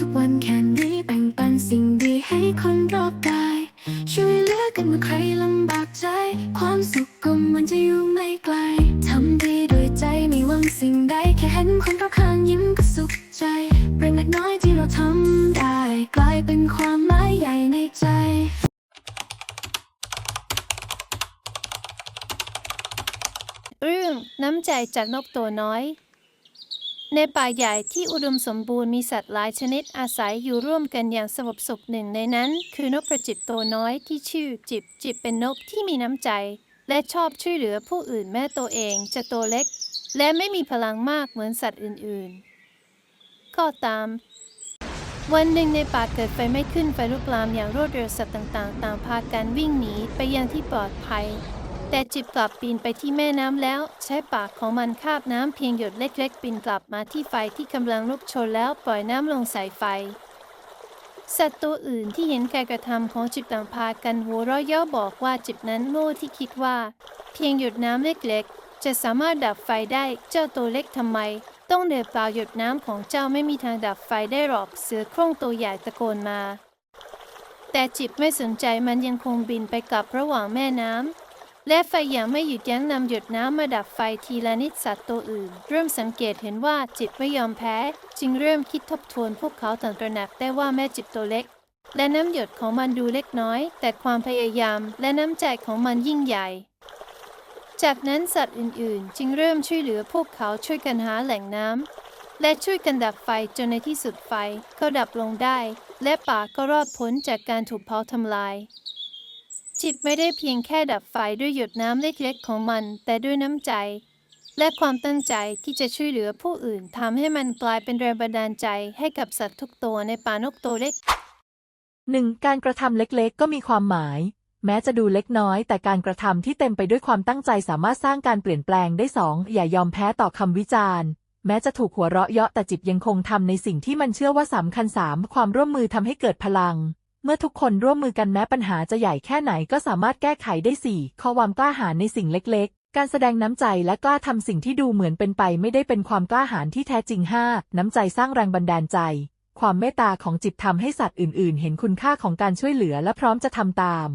ทุกวันแค่นี้แบ่งปันสิ่งดีให้คนรอบกาย ช่วยเหลือกันเมื่อใครลำบากใจ ความสุขก็มันจะอยู่ไม่ไกลทำดีด้วยใจไม่หวังสิ่งใด แค่เห็นคนรอบข้างยิ้มก็สุขใจเรื่เล็กน้อยที่เราทำได้ กลายเป็นความหมายใหญ่ในใจเรื่องน้ำใจจากนกตัวน้อย ในป่าใหญ่ที่อุดมสมบูรณ์มีสัตว์หลายชนิดอาศัยอยู่ร่วมกันอย่างสงบสุขหนึ่งในนั้น คือนกกระจิบตัวน้อยที่ชื่อจิบจิบเป็นนกที่มีน้ำใจ และชอบช่วยเหลือผู้อื่นแม้ตัวเองจะตัวเล็ก และไม่มีพลังมากเหมือนสัตว์อื่นๆ ก็ตาม วันหนึ่งในป่าเกิดไฟไหม้ขึ้นไฟลุกลามอย่างรวดเร็วสัตว์ต่างๆ ต่างพากันวิ่งหนีไปยังที่ปลอดภัย แต่จิบกลับปีนไปที่แม่น้ำแล้ว ใช้ปากของมันคาบน้ำเพียงหยดเล็กๆปีนกลับมาที่ไฟที่กำลังลุกโชนแล้วปล่อยน้ำลงใส่ไฟ สัตว์ตัวอื่นที่เห็นการกระทำของจิบต่างพากันหัวเราะเย่อบอกว่าจิบนั้นโง่ที่คิดว่า เพียงหยดน้ำเล็กๆ จะสามารถดับไฟได้เจ้าตัวเล็กทำไม ต้องเดือดเปล่าหยดน้ำของเจ้าไม่มีทางดับไฟได้หรอกเสือโคร่งตัวใหญ่ตะโกนมา แต่จิบไม่สนใจมันยังคงบินไปกลับระหว่างแม่น้ำ และไฟอย่างไม่หยุดยั้งนำหยดน้ำมาดับไฟทีละนิดสัตว์ตัวอื่น เริ่มสังเกตเห็นว่าจิตไม่ยอมแพ้ จึงเริ่มคิดทบทวนพวกเขาต่างตระหนักได้ว่าแม่จิตตัวเล็ก และน้ำหยดของมันดูเล็กน้อย แต่ความพยายามและน้ำใจของมันยิ่งใหญ่ จากนั้นสัตว์อื่นๆ จึงเริ่มช่วยเหลือพวกเขาช่วยกันหาแหล่งน้ำและช่วยกันดับไฟจนในที่สุดไฟก็ดับลงได้ และป่าก็รอดพ้นจากการถูกเผาทำลาย จิตไม่ได้เพียงแค่ดับไฟด้วยหยดน้ำเล็กๆของมัน แต่ด้วยน้ำใจ และความตั้งใจที่จะช่วยเหลือผู้อื่นทำให้มันกลายเป็นแรงบันดาลใจให้กับสัตว์ทุกตัวในป่านกตัวเล็ก หนึ่งการกระทำเล็กๆ ก็มีความหมาย แม้จะดูเล็กน้อย แต่การกระทำที่เต็มไปด้วยความตั้งใจสามารถสร้างการเปลี่ยนแปลงได้สองอย่ายอมแพ้ต่อคำวิจารณ์แม้จะถูกหัวเราะเยาะแต่จิบยังคงทำในสิ่งที่มันเชื่อว่าสำคัญสามความร่วมมือทำให้เกิดพลัง เมื่อทุกคนร่วมมือกันแม้ปัญหาจะใหญ่แค่ไหนก็สามารถแก้ไขได้สี่ข้อความกล้าหาญในสิ่งเล็กๆ การแสดงน้ำใจและกล้าทำสิ่งที่ดูเหมือนเป็นไปไม่ได้เป็นความกล้าหาญที่แท้จริงห้าน้ำใจสร้างแรงบันดาลใจ ความเมตตาของจิตทำให้สัตว์อื่น ๆ เห็นคุณค่าของการช่วยเหลือและพร้อมจะทำตาม